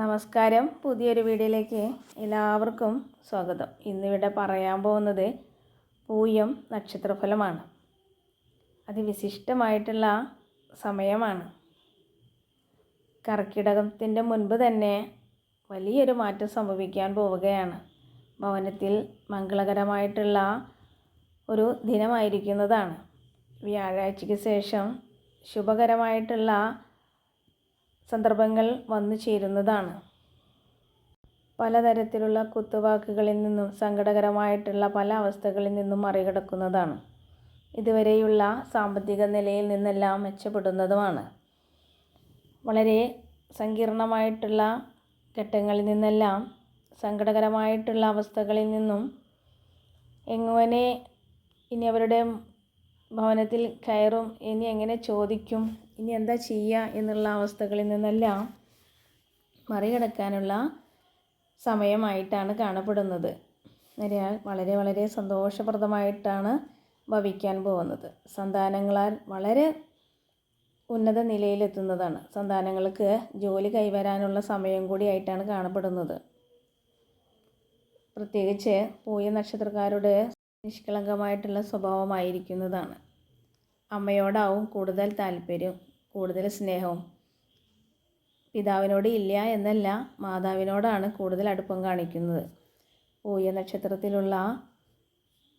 നമസ്കാരം. പുതിയൊരു വീഡിയോയിലേക്ക് എല്ലാവർക്കും സ്വാഗതം. ഇന്നിവിടെ പറയാൻ പോകുന്നത് പൂയം നക്ഷത്രഫലമാണ്. അതിവിശിഷ്ടമായിട്ടുള്ള സമയമാണ്. കർക്കിടകത്തിന്റെ മുൻപ് തന്നെ വലിയൊരു മാറ്റം സംഭവിക്കാൻ പോവുകയാണ്. ഭവനത്തിൽ മംഗളകരമായിട്ടുള്ള ഒരു ദിനമായിരിക്കുന്നതാണ്. വ്യാഴാഴ്ചയ്ക്ക് ശേഷം ശുഭകരമായിട്ടുള്ള സന്ദർഭങ്ങൾ വന്നു ചേരുന്നതാണ്. പലതരത്തിലുള്ള കുത്തുവാക്കുകളിൽ നിന്നും സങ്കടകരമായിട്ടുള്ള പല അവസ്ഥകളിൽ നിന്നും മറികടക്കുന്നതാണ്. ഇതുവരെയുള്ള സാമ്പത്തിക നിലയിൽ നിന്നെല്ലാം മെച്ചപ്പെടുന്നതുമാണ്. വളരെ സങ്കീർണമായിട്ടുള്ള ഘട്ടങ്ങളിൽ നിന്നെല്ലാം സങ്കടകരമായിട്ടുള്ള അവസ്ഥകളിൽ നിന്നും എങ്ങനെ ഇനി അവരുടെ ഭവനത്തിൽ കയറും ഇനി എങ്ങനെ ചോദിക്കും ഇനി എന്താ ചെയ്യുക എന്നുള്ള അവസ്ഥകളിൽ നിന്നെല്ലാം മറികടക്കാനുള്ള സമയമായിട്ടാണ് കാണപ്പെടുന്നത്. അതിനാൽ വളരെ വളരെ സന്തോഷപ്രദമായിട്ടാണ് ഭവിക്കാൻ പോകുന്നത്. സന്താനങ്ങളാൽ വളരെ ഉന്നത നിലയിലെത്തുന്നതാണ്. സന്താനങ്ങൾക്ക് ജോലി കൈവരാനുള്ള സമയം കൂടിയായിട്ടാണ് കാണപ്പെടുന്നത്. പ്രത്യേകിച്ച് പൂയ നക്ഷത്രക്കാരുടെ നിഷ്കളങ്കമായിട്ടുള്ള സ്വഭാവമായിരിക്കുന്നതാണ്. അമ്മയോടാവും കൂടുതൽ താല്പര്യം കൂടുതൽ സ്നേഹവും. പിതാവിനോട് ഇല്ല എന്നല്ല മാതാവിനോടാണ് കൂടുതൽ അടുപ്പം കാണിക്കുന്നത്. പൂയ നക്ഷത്രത്തിലുള്ള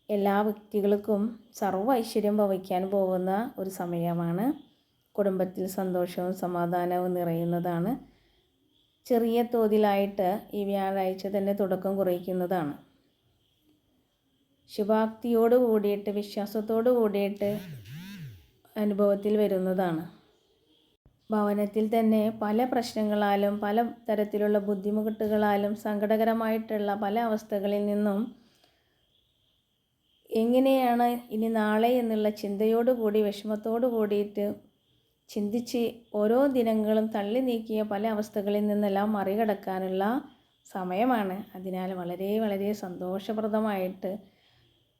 എല്ലാ വ്യക്തികൾക്കും സർവ ഐശ്വര്യം ഭവിക്കാൻ പോകുന്ന ഒരു സമയമാണ്. കുടുംബത്തിൽ സന്തോഷവും സമാധാനവും നിറയുന്നതാണ്. ചെറിയ തോതിലായിട്ട് ഈ വ്യാഴാഴ്ച തന്നെ തുടക്കം കുറിക്കുന്നതാണ്. ശുഭാക്തിയോട് കൂടിയിട്ട് വിശ്വാസത്തോട് കൂടിയിട്ട് അനുഭവത്തിൽ വരുന്നതാണ്. ഭവനത്തിൽ തന്നെ പല പ്രശ്നങ്ങളാലും പല തരത്തിലുള്ള ബുദ്ധിമുട്ടുകളാലും സങ്കടകരമായിട്ടുള്ള പല അവസ്ഥകളിൽ നിന്നും എങ്ങനെയാണ് ഇനി നാളെ എന്നുള്ള ചിന്തയോടുകൂടി വിഷമത്തോടു കൂടിയിട്ട് ചിന്തിച്ച് ഓരോ ദിനങ്ങളും തള്ളി നീക്കിയ പല അവസ്ഥകളിൽ നിന്നെല്ലാം മറികടക്കാനുള്ള സമയമാണ്. അതിനാൽ വളരെ വളരെ സന്തോഷപ്രദമായിട്ട്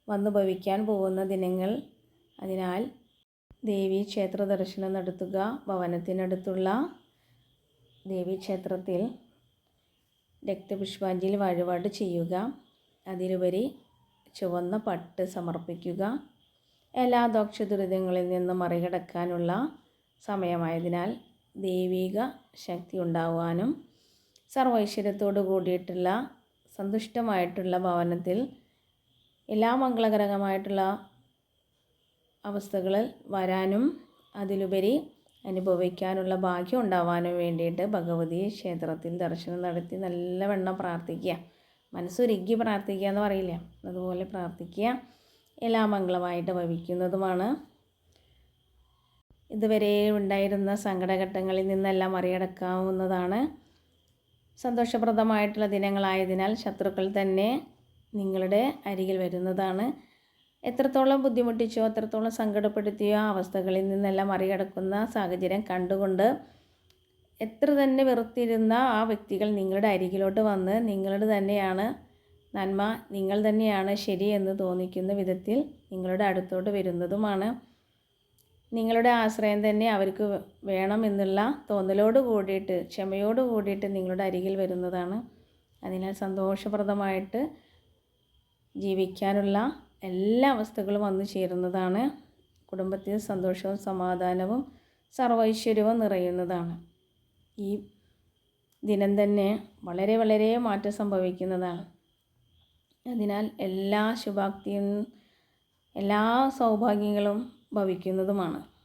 വന്നു ഭവിക്കാൻ പോകുന്ന ദിനങ്ങൾ. അതിനാൽ ദേവീ ക്ഷേത്ര ദർശനം നടത്തുക ഭവനത്തിനടുത്തുള്ള ദേവീ ക്ഷേത്രത്തിൽ രക്തപുഷ്പാഞ്ജലി വഴിപാട് ചെയ്യുക. അതിലുപരി ചുവന്ന പട്ട് സമർപ്പിക്കുക. എല്ലാ ദോക്ഷ ദുരിതങ്ങളിൽ നിന്നും മറികടക്കാനുള്ള സമയമായതിനാൽ ദൈവിക ശക്തി ഉണ്ടാവാനും സർവൈശ്വര്യത്തോടു കൂടിയിട്ടുള്ള സന്തുഷ്ടമായിട്ടുള്ള ഭവനത്തിൽ എല്ലാ മംഗളകരമായിട്ടുള്ള അവസ്ഥകൾ വരാനും അതിലുപരി അനുഭവിക്കാനുള്ള ഭാഗ്യം ഉണ്ടാവാനും വേണ്ടിയിട്ട് ഭഗവതി ക്ഷേത്രത്തിൽ ദർശനം നടത്തി നല്ലവണ്ണം പ്രാർത്ഥിക്കുക. മനസ്സൊരുക്കി പ്രാർത്ഥിക്കുക എന്ന് പറയില്ല. അതുപോലെ പ്രാർത്ഥിക്കുക. എല്ലാ മംഗളമായിട്ട് ഭവിക്കുന്നതുമാണ്. ഇതുവരെ ഉണ്ടായിരുന്ന സങ്കടഘട്ടങ്ങളിൽ നിന്നെല്ലാം മറികടക്കാവുന്നതാണ്. സന്തോഷപ്രദമായിട്ടുള്ള ദിനങ്ങളായതിനാൽ ശത്രുക്കൾ തന്നെ നിങ്ങളുടെ അരികിൽ വരുന്നതാണ്. എത്രത്തോളം ബുദ്ധിമുട്ടിച്ചോ എത്രത്തോളം സങ്കടപ്പെടുത്തിയോ അവസ്ഥകളിൽ നിന്നെല്ലാം മറികടക്കുന്ന സാഹചര്യം കണ്ടുകൊണ്ട് എത്ര തന്നെ വെറുത്തിരുന്ന ആ വ്യക്തികൾ നിങ്ങളുടെ അരികിലോട്ട് വന്ന് നിങ്ങളുടെ തന്നെയാണ് നന്മ നിങ്ങൾ തന്നെയാണ് ശരി എന്ന് തോന്നിക്കുന്ന വിധത്തിൽ നിങ്ങളുടെ അടുത്തോട്ട് വരുന്നതുമാണ്. നിങ്ങളുടെ ആശ്രയം തന്നെ അവർക്ക് വേണം എന്നുള്ള തോന്നലോട് കൂടിയിട്ട് ക്ഷമയോട് കൂടിയിട്ട് നിങ്ങളുടെ അരികിൽ വരുന്നതാണ്. അതിനാൽ സന്തോഷപ്രദമായിട്ട് ജീവിക്കാനുള്ള എല്ലാ അവസ്ഥകളും വന്നു ചേരുന്നതാണ്. കുടുംബത്തിൽ സന്തോഷവും സമാധാനവും സർവൈശ്വര്യവും നിറയുന്നതാണ്. ഈ ദിനം തന്നെ വളരെ വളരെ മാറ്റം സംഭവിക്കുന്നതാണ്. അതിനാൽ എല്ലാ ശുഭാപ്തിയും എല്ലാ സൗഭാഗ്യങ്ങളും ഭവിക്കുന്നതുമാണ്.